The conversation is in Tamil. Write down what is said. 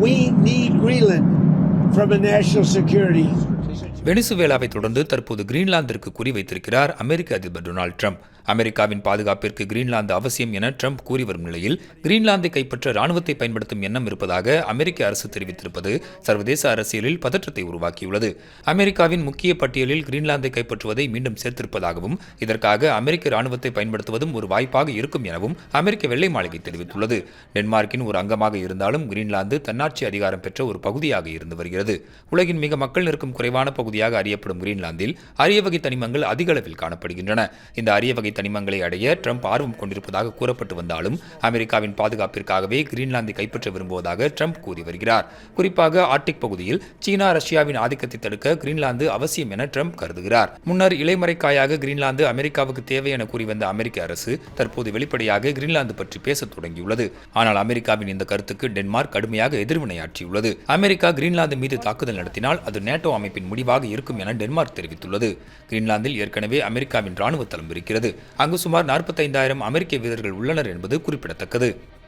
We need Greenland from a national security. வெனிசுவேலாவை தொடர்ந்து தற்போது கிரீன்லாந்திற்கு குறிவைத்திருக்கிறார் அமெரிக்க அதிபர் டொனால்டு ட்ரம்ப். அமெரிக்காவின் பாதுகாப்பிற்கு கிரீன்லாந்து அவசியம் என ட்ரம்ப் கூறி வரும் நிலையில் கிரீன்லாந்தை கைப்பற்ற ராணுவத்தை பயன்படுத்தும் எண்ணம் இருப்பதாக அமெரிக்க அரசு தெரிவித்திருப்பது சர்வதேச அரசியலில் பதற்றத்தை உருவாக்கியுள்ளது. அமெரிக்காவின் முக்கிய பட்டியலில் கிரீன்லாந்தை கைப்பற்றுவதை மீண்டும் சேர்த்திருப்பதாகவும் இதற்காக அமெரிக்க ராணுவத்தை பயன்படுத்துவதும் ஒரு வாய்ப்பாக இருக்கும் எனவும் அமெரிக்க வெள்ளை மாளிகை தெரிவித்துள்ளது. டென்மார்க்கின் ஒரு அங்கமாக இருந்தாலும் கிரீன்லாந்து தன்னாட்சி அதிகாரம் பெற்ற ஒரு பகுதியாக இருந்து வருகிறது. உலகின் மிக மக்கள் நிற்கும் குறைவான பகுதியாக அறியப்படும் கிரீன்லாந்தில் அரிய வகை தனிமங்கள் அதிக அளவில் காணப்படுகின்றன. இந்த அரிய வகை தனிமங்களை அடைய ட்ரம்ப் ஆர்வம் கொண்டிருப்பதாக கூறப்பட்டு வந்தாலும் அமெரிக்காவின் பாதுகாப்பிற்காகவே கிரீன்லாந்தை கைப்பற்ற விரும்புவதாக ட்ரம்ப் கூறி வருகிறார். குறிப்பாக ஆர்டிக் பகுதியில் சீனா ரஷ்யாவின் ஆதிக்கத்தை தடுக்க கிரீன்லாந்து அவசியம் என ட்ரம்ப் கருதுகிறார். முன்னர் இலைமறைக்காயாக கிரீன்லாந்து அமெரிக்காவுக்கு தேவை என கூறி வந்த அமெரிக்க அரசு தற்போது வெளிப்படையாக கிரீன்லாந்து பற்றி பேச தொடங்கியுள்ளது. ஆனால் அமெரிக்காவின் இந்த கருத்துக்கு டென்மார்க் கடுமையாக எதிர்வினையாற்றியுள்ளது. அமெரிக்கா கிரீன்லாந்து மீது தாக்குதல் நடத்தினால் அது நேட்டோ அமைப்பின் முடிவாக இருக்கும் என டென்மார்க் தெரிவித்துள்ளது. கிரீன்லாந்தில் ஏற்கனவே அமெரிக்காவின் ராணுவ தளம் இருக்கிறது. அங்கு சுமார் நாற்பத்தைந்தாயிரம் அமெரிக்க வீரர்கள் உள்ளனர் என்பது குறிப்பிடத்தக்கது.